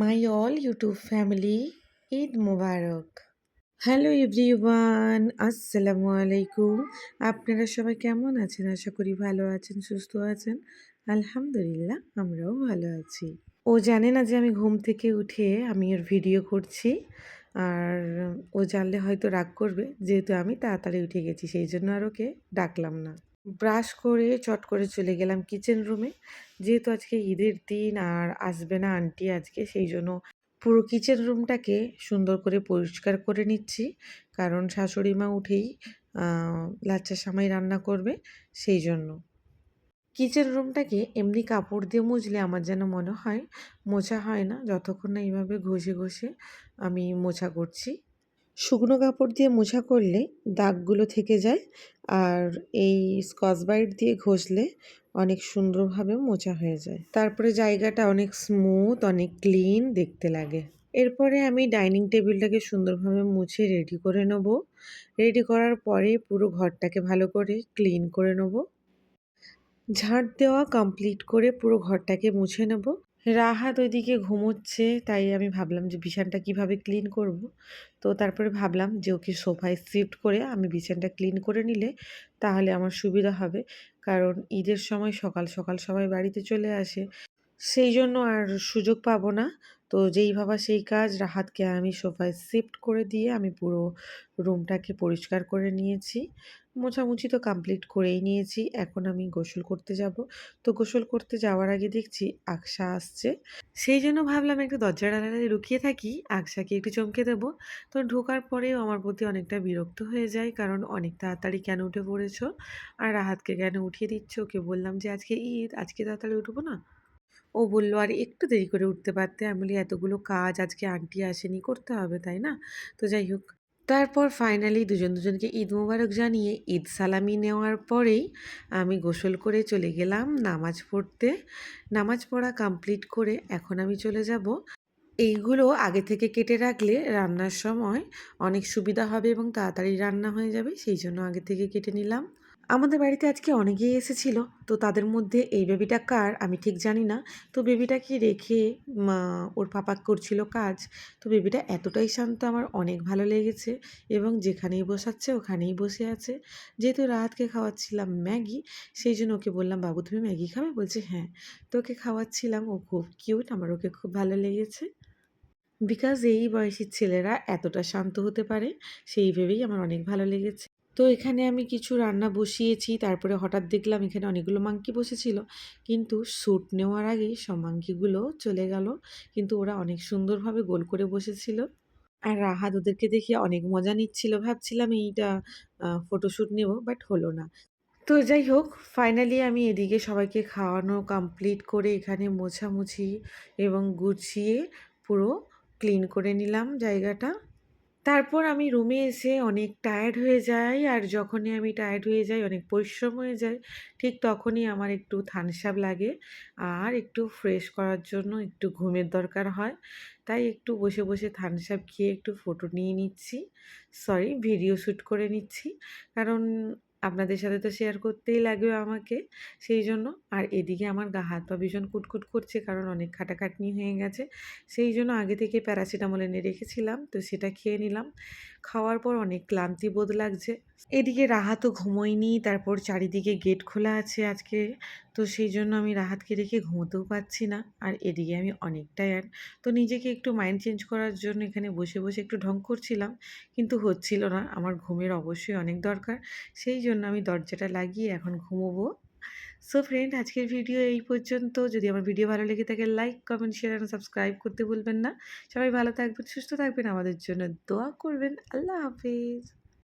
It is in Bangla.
My all YouTube family, Eid Mubarak. Hello everyone, আসসালামু আলাইকুম। আপনারা সবাই কেমন আছেন? আশা করি ভালো আছেন, সুস্থ আছেন। আলহামদুলিল্লাহ, আমরাও ভালো আছি। ও জানে না যে আমি ঘুম থেকে উঠে আমি ওর ভিডিও করছি, আর ও জানলে হয়তো রাগ করবে, যেহেতু আমি তাড়াতাড়ি উঠে গেছি, সেই জন্য আর ওকে ডাকলাম না। ব্রাশ করে চট করে চলে গেলাম কিচেন রুমে যেহেতু আজকে ঈদের দিন আর আসবে না আন্টি আজকে, সেই জন্য পুরো কিচেন রুমটাকে সুন্দর করে পরিষ্কার করে নিচ্ছি। কারণ শাশুড়ি মা উঠেই লাচ্চা সামাই রান্না করবে, সেই জন্য। কিচেন রুমটাকে এমনি কাপড় দিয়ে মুছলে আমার যেন মনে হয়, মোছা হয় না। যতক্ষণ না এইভাবে ঘষে ঘষে আমি মোছা করছি। শুকনো কাপড় দিয়ে মোছা করলে দাগগুলো থেকে যায় আর এই স্কচ ব্রাইট দিয়ে ঘষলে অনেক সুন্দরভাবে মোছা হয়ে যায়। তারপরে জায়গাটা অনেক স্মুথ অনেক ক্লিন দেখতে লাগে। এরপরে আমি ডাইনিং টেবিলটাকে সুন্দরভাবে মুছে রেডি করে নেব। রেডি করার পরে পুরো ঘরটাকে ভালো করে ক্লিন করে নেব। ঝাঁট দেওয়া কমপ্লিট করে পুরো ঘরটাকে মুছে নেব। রাহাত ওইদিকে ঘুমোচ্ছে, তাই আমি ভাবলাম যে বিছানটা কীভাবে ক্লিন করব। তো তারপরে ভাবলাম যে ওকে সোফায় শিফট করে আমি বিছানটা ক্লিন করে নিলে তাহলে আমার সুবিধা হবে। কারণ ঈদের সময় সকাল সকাল সবাই বাড়িতে চলে আসে। সেই জন্য আর সুযোগ পাবো না। তো যেই ভাবা সেই কাজ, রাহাতকে আমি সোফায় শিফট করে দিয়ে আমি পুরো রুমটাকে পরিষ্কার করে নিয়েছি। মোছামুছি তো কমপ্লিট করেই নিয়েছি। এখন আমি গোসল করতে যাব। তো গোসল করতে যাওয়ার আগে দেখছি আকশা আসছে। সেই জন্য ভাবলাম একটু দরজার আড়ালে লুকিয়ে থাকি আকশাকে একটু চমকে দেবো। তো ঢোকার পরেও আমার প্রতি অনেকটা বিরক্ত হয়ে যায়, কারণ অনেক তাড়াতাড়ি কেন উঠে পড়েছ? আর রাহাতকে কেন উঠিয়ে দিচ্ছ? ওকে বললাম যে, আজকে ঈদ, আজকে তাড়াতাড়ি উঠবো না? ও বলল, আর, একটু দেরি করে উঠতে পারতে। আমি বলি, এতগুলো কাজ আজকে আন্টি আসেনি, করতে হবে, তাই না? তো যাই হোক, তারপর ফাইনালি দুজন দুজনকে ঈদ মোবারক জানিয়ে ঈদ সালামি নেওয়ার পরেই আমি গোসল করে চলে গেলাম নামাজ পড়তে। নামাজ পড়া কমপ্লিট করে এখন আমি চলে যাব। এইগুলো আগে থেকে কেটে রাখলে রান্নার সময় অনেক সুবিধা হবে এবং তাড়াতাড়ি রান্না হয়ে যাবে, সেই জন্য আগে থেকে কেটে নিলাম। আমাদের বাড়িতে আজকে অনেকেই এসেছিল, তো তাদের মধ্যে এই বেবিটা কার আমি ঠিক জানি না। তো বেবিটাকে রেখে ওর পাপা করছিল কাজ? তো বেবিটা এতটাই শান্ত, আমার অনেক ভালো লেগেছে এবং যেখানেই বসাচ্ছে, ওখানেই বসে আছে। যেহেতু রাতকে খাওয়াচ্ছিলাম ম্যাগি, সেই জন্য ওকে বললাম, বাবু, তুমি ম্যাগি খাবে? বলছে হ্যাঁ। তো ওকে খাওয়াচ্ছিলাম, ও খুব কিউট আমার ওকে খুব ভালো লেগেছে। বিকজ এই বয়সী ছেলেরা এতটা শান্ত হতে পারে, সেই ভেবেই আমার অনেক ভালো লেগেছে। তো এখানে আমি কিছু রান্না বসিয়েছি, তারপরে হঠাৎ দেখলাম এখানে অনেকগুলো মাংকি বসেছিল। কিন্তু শ্যুট নেওয়ার আগেই সব মাংকিগুলো চলে গেল। কিন্তু ওরা অনেক সুন্দরভাবে গোল করে বসেছিল। আর রাহাত ওদেরকে দেখে অনেক মজা নিচ্ছিল। ভাবছিলাম এইটা ফটোশ্যুট নেব, বাট হলো না। তো যাই হোক, ফাইনালি আমি এদিকে সবাইকে খাওয়ানো কমপ্লিট করে এখানে মোছামুছি এবং গুছিয়ে পুরো ক্লিন করে নিলাম জায়গাটা। তারপর আমি রুমে এসে অনেক টায়ার্ড হয়ে যাই, আর যখনই আমি টায়ার্ড হয়ে যাই, অনেক পরিশ্রম হয়ে যায়, ঠিক তখনই আমার একটু থানসাপ লাগে। আর একটু ফ্রেশ করার জন্য একটু ঘুমের দরকার হয়, তাই একটু বসে বসে থানসাপ খেয়ে একটু ফটো নিয়ে নিচ্ছি। সরি ভিডিও শ্যুট করে নিচ্ছি। কারণ আপনাদের সাথে তো শেয়ার করতেই লাগবে আমাকে। সেই জন্য আর এদিকে আমার গা, হাত পা ভীষণ কুটকুট করছে কারণ অনেক খাটাখাটনি হয়ে গেছে। সেই জন্য আগে থেকে প্যারাসিটামল এনে রেখেছিলাম, তো সেটা খেয়ে নিলাম। খাওয়ার পর অনেক ক্লান্তি বোধ লাগছে। এদিকে রাহাতও ঘুমোয়নি, তারপর চারিদিকে গেট খোলা আছে আজকে। তো সেই জন্য আমি রাহাতকে রেখে ঘুমোতেও পাচ্ছি না। আর এদিকে আমি অনেক টায়ার্ড তো নিজেকে একটু মাইন্ড চেঞ্জ করার জন্য এখানে বসে বসে একটু ঢং করছিলাম, কিন্তু হচ্ছিল না। আমার ঘুমের অবশ্যই অনেক দরকার। সেই জন্য আমি দরজাটা লাগিয়ে এখন ঘুমোবো। সো ফ্রেন্ড আজকের ভিডিও এই পর্যন্ত। যদি আমার ভিডিও ভালো লেগে থাকে লাইক কমেন্ট শেয়ার এবং সাবস্ক্রাইব করতে ভুলবেন না। সবাই ভালো থাকবেন, সুস্থ থাকবেন। আমাদের জন্য দোয়া করবেন। আল্লাহ হাফিজ।